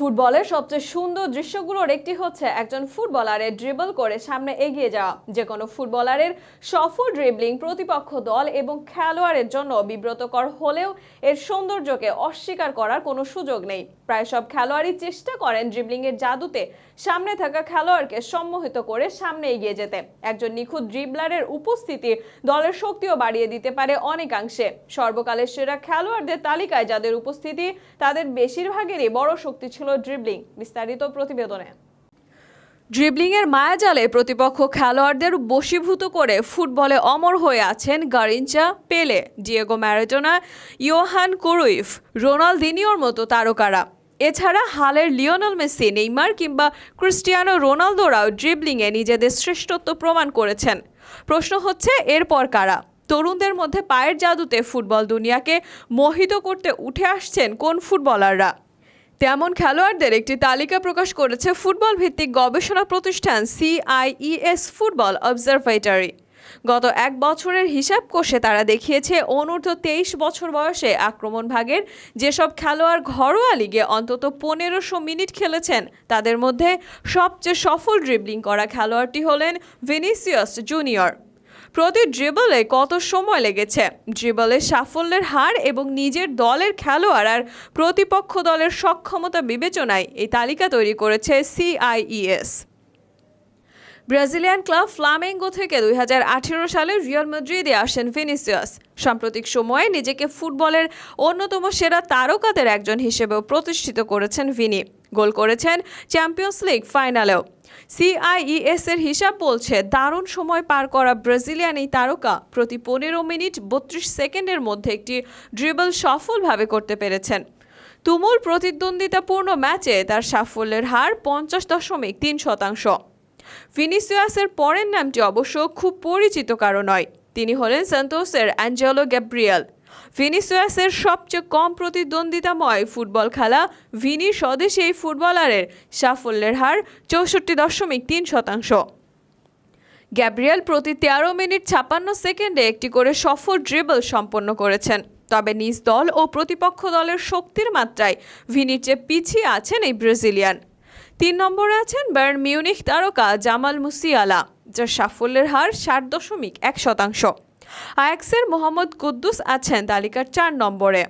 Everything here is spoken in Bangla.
ফুটবলের সবচেয়ে সুন্দর দৃশ্যগুলোর একটি হচ্ছে একজন ফুটবলারের ড্রিবল করে সামনে এগিয়ে যাওয়া। যে কোনো ফুটবলারের সফল ড্রিবলিং প্রতিপক্ষ দল এবং খেলোয়াড়ের জন্য বিব্রতকর হলেও এর সৌন্দর্যকে অস্বীকার করার কোনো সুযোগ নেই। প্রায় সব খেলোয়াড়ই চেষ্টা করেন ড্রিবলিংয়ের জাদুতে সামনে থাকা খেলোয়াড়কে সম্মোহিত করে সামনে এগিয়ে যেতে। একজন নিখুঁত ড্রিবলারের উপস্থিতি দলের শক্তিও বাড়িয়ে দিতে পারে অনেকাংশে। সর্বকালের সেরা খেলোয়াড়দের তালিকায় যাদের উপস্থিতি তাদের বেশিরভাগেরই বড় শক্তি ছিল ড্রিবলিং বিস্তারিত প্রতিবেদনে। ড্রিবলিংয়ের মায়াজালে প্রতিপক্ষ খেলোয়াড়দের বশীভূত করে ফুটবলে অমর হয়ে আছেন Garrincha, Pele Diego Maradona Johan Cruyff রোনালদিনিওর মতো তারকারা। এছাড়া হালের লিওনেল মেসি, নেইমার কিংবা ক্রিস্টিয়ানো রোনালদোরাও ড্রিবলিংয়ে নিজেদের শ্রেষ্ঠত্ব প্রমাণ করেছেন। প্রশ্ন হচ্ছে, এরপর কারা? তরুণদের মধ্যে পায়ের জাদুতে ফুটবল দুনিয়াকে মোহিত করতে উঠে আসছেন কোন ফুটবলাররা? তেমন খেলোয়াড়দের একটি তালিকা প্রকাশ করেছে ফুটবল ভিত্তিক গবেষণা প্রতিষ্ঠান সিআইইএস ফুটবল অবজারভেটরি। গত এক বছরের হিসাব কষে তারা দেখিয়েছে, অনূর্ধ্ব তেইশ বছর বয়সে আক্রমণ ভাগের যেসব খেলোয়াড় ঘরোয়া লিগে অন্তত পনেরোশো মিনিট খেলেছেন, তাদের মধ্যে সবচেয়ে সফল ড্রিবলিং করা খেলোয়াড়টি হলেন ভিনিসিয়াস জুনিয়র। প্রতি ড্রিবলে কত সময় লেগেছে? ড্রিবলের সাফল্যের হার এবং নিজের দলের খেলোয়াড় আর প্রতিপক্ষ দলের সক্ষমতা বিবেচনায় এই তালিকা তৈরি করেছে সিআইইএস ব্রাজিলিয়ান ক্লাব ফ্লামেঙ্গো থেকে দুই হাজার আঠেরো সালে রিয়াল মাদ্রিদে আসেন ভিনিসিয়াস। সাম্প্রতিক সময়ে নিজেকে ফুটবলের অন্যতম সেরা তারকাদের একজন হিসেবেও প্রতিষ্ঠিত করেছেন ভিনি। গোল করেছেন চ্যাম্পিয়ন্স লিগ ফাইনালেও। সিআইইএস এর হিসাব বলছে, দারুণ সময় পার করা ব্রাজিলিয়ান এই তারকা প্রতি পনেরো মিনিট বত্রিশ সেকেন্ডের মধ্যে একটি ড্রিবল সফলভাবে করতে পেরেছেন। তুমুল প্রতিদ্বন্দ্বিতাপূর্ণ ম্যাচে তার সাফল্যের হার পঞ্চাশ দশমিক তিন শতাংশ। ভিনিসিয়াসের পরের নামটি অবশ্য খুব পরিচিত কারও নয়। তিনি হলেন সান্তোসের অ্যাঞ্জেলো গ্যাব্রিয়াল। ভিনিসিয়াসের সবচেয়ে কম প্রতিদ্বন্দ্বিতাময় ফুটবল খেলা ভিনি স্বদেশী এই ফুটবলারের সাফল্যের হার চৌষট্টি দশমিক তিন শতাংশ। গ্যাব্রিয়েল প্রতি তেরো মিনিট ছাপান্ন সেকেন্ডে একটি করে সফল ড্রিবল সম্পন্ন করেছেন। তবে নিজ দল ও প্রতিপক্ষ দলের শক্তির মাত্রায় ভিনির চেয়ে পিছিয়ে আছেন এই ব্রাজিলিয়ান। তিন নম্বরে আছেন বার্ন মিউনিখ তারকা জামাল মুসিয়ালা, যার সাফল্যের হার ষাট দশমিক এক শতাংশ। আয়াক্সের মোহাম্মদ কুদ্দুস আছেন তালিকার চার নম্বরে।